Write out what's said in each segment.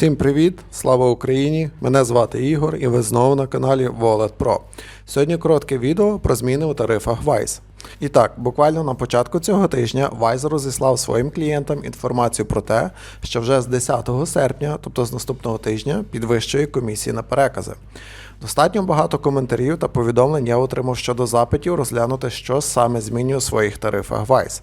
Всім привіт! Слава Україні! Мене звати Ігор і ви знову на каналі Wallet Pro. Сьогодні коротке відео про зміни у тарифах Wise. І так, буквально на початку цього тижня Wise розіслав своїм клієнтам інформацію про те, що вже з 10 серпня, тобто з наступного тижня, підвищує комісії на перекази. Достатньо багато коментарів та повідомлень я отримав щодо запитів розглянути, що саме змінює у своїх тарифах Wise.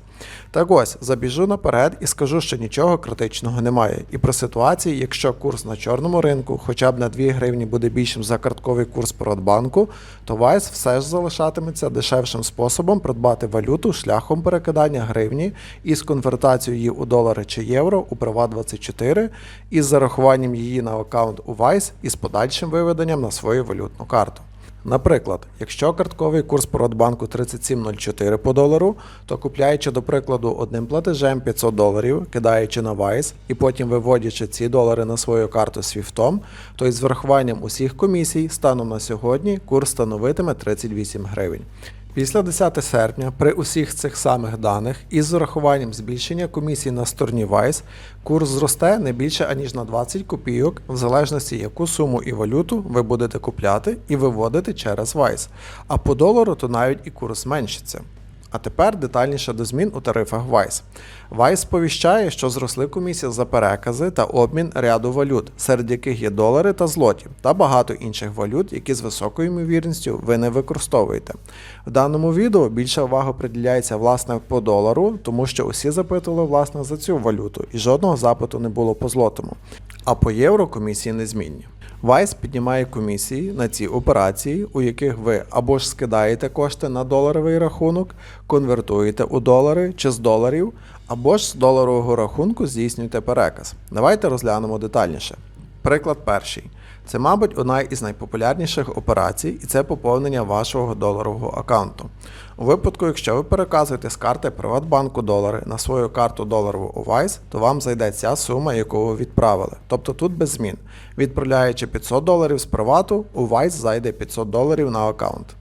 Так ось, забіжу наперед і скажу, що нічого критичного немає. І про ситуації, якщо курс на чорному ринку хоча б на 2 гривні буде більшим за картковий курс Приватбанку, то Wise все ж залишатиметься дешевшим способом придбати валюту шляхом перекидання гривні із конвертацією її у долари чи євро у Приват24 із зарахуванням її на аккаунт у Wise і з подальшим виведенням на свою валютну карту. Наприклад, якщо картковий курс Породбанку 37,04 по долару, то купляючи, до прикладу, одним платежем 500 доларів, кидаючи на Вайс і потім виводячи ці долари на свою карту Свіфтом, то із врахуванням усіх комісій станом на сьогодні курс становитиме 38 гривень. Після 10 серпня при усіх цих самих даних із урахуванням збільшення комісій на стороні Вайс курс зросте не більше аніж на 20 копійок, в залежності яку суму і валюту ви будете купляти і виводити через Вайс. А по долару то навіть і курс зменшиться. А тепер детальніше до змін у тарифах Wise. Wise сповіщає, що зросли комісії за перекази та обмін ряду валют, серед яких є долари та злоті, та багато інших валют, які з високою ймовірністю ви не використовуєте. В даному відео більша увага приділяється власне по долару, тому що усі запитували власне за цю валюту, і жодного запиту не було по злотому. А по євро комісії незмінні. Вайс піднімає комісії на ці операції, у яких ви або ж скидаєте кошти на доларовий рахунок, конвертуєте у долари чи з доларів, або ж з доларового рахунку здійснюєте переказ. Давайте розглянемо детальніше. Приклад перший. Це, мабуть, одна із найпопулярніших операцій, і це поповнення вашого доларового аккаунту. У випадку, якщо ви переказуєте з карти Приватбанку долари на свою карту доларову Wise, то вам зайде ця сума, яку ви відправили. Тобто тут без змін. Відправляючи 500 доларів з привату, у Wise зайде 500 доларів на аккаунт.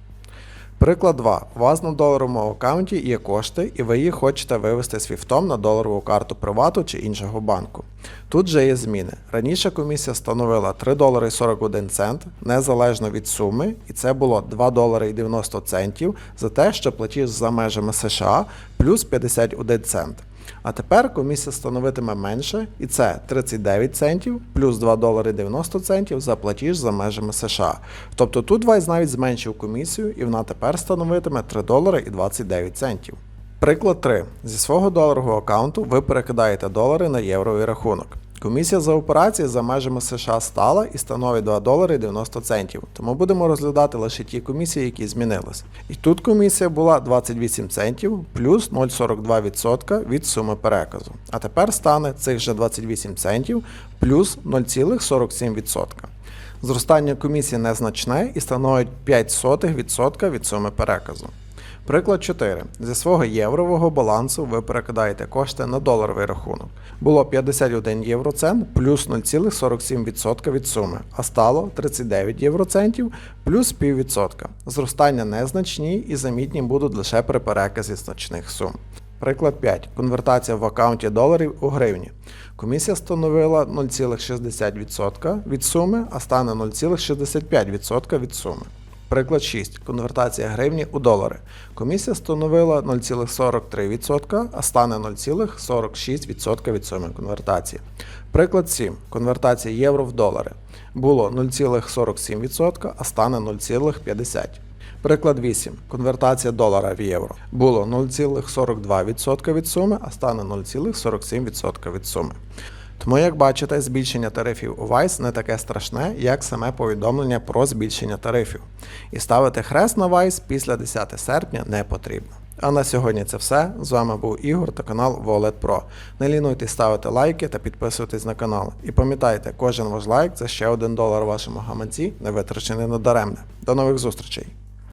Приклад 2. У вас на доларовому аккаунті є кошти, і ви їх хочете вивести свіфтом на доларову карту привату чи іншого банку. Тут же є зміни. Раніше комісія становила 3 долари 41 цент незалежно від суми, і це було 2 долари 90 центів за те, що платіж за межами США плюс 51 цент. А тепер комісія становитиме менше, і це 39 центів плюс 2 долари 90 центів за платіж за межами США. Тобто тут Вайс навіть зменшив комісію, і вона тепер становитиме 3 долари і 29 центів. Приклад 3. Зі свого доларового аккаунту ви перекидаєте долари на євровий рахунок. Комісія за операції за межами США стала і становить 2 долари 90 центів, тому будемо розглядати лише ті комісії, які змінились. І тут комісія була 28 центів плюс 0,42% від суми переказу. А тепер стане цих же 28 центів плюс 0,47%. Зростання комісії незначне і становить 0,05% від суми переказу. Приклад 4. Зі свого єврового балансу ви перекидаєте кошти на доларовий рахунок. Було 51 євроцент плюс 0,47% від суми, а стало 39 євроцентів плюс піввідсотка. Зростання незначні і замітні будуть лише при переказі значних сум. Приклад 5. Конвертація в аккаунті доларів у гривні. Комісія становила 0,60% від суми, а стане 0,65% від суми. Приклад 6. Конвертація гривні у долари. Комісія становила 0,43%, а стане 0,46% від суми конвертації. Приклад 7. Конвертація євро в долари. Було 0,47%, а стане 0,50%. Приклад 8. Конвертація долара в євро. Було 0,42% від суми, а стане 0,47% від суми. Тому, як бачите, збільшення тарифів у Vice не таке страшне, як саме повідомлення про збільшення тарифів. І ставити хрест на Vice після 10 серпня не потрібно. А на сьогодні це все. З вами був Ігор та канал Wallet Pro. Не лінуйтесь ставити лайки та підписуйтесь на канал. І пам'ятайте, кожен ваш лайк це ще один долар вашому гаманці, не витрачений надаремне. До нових зустрічей!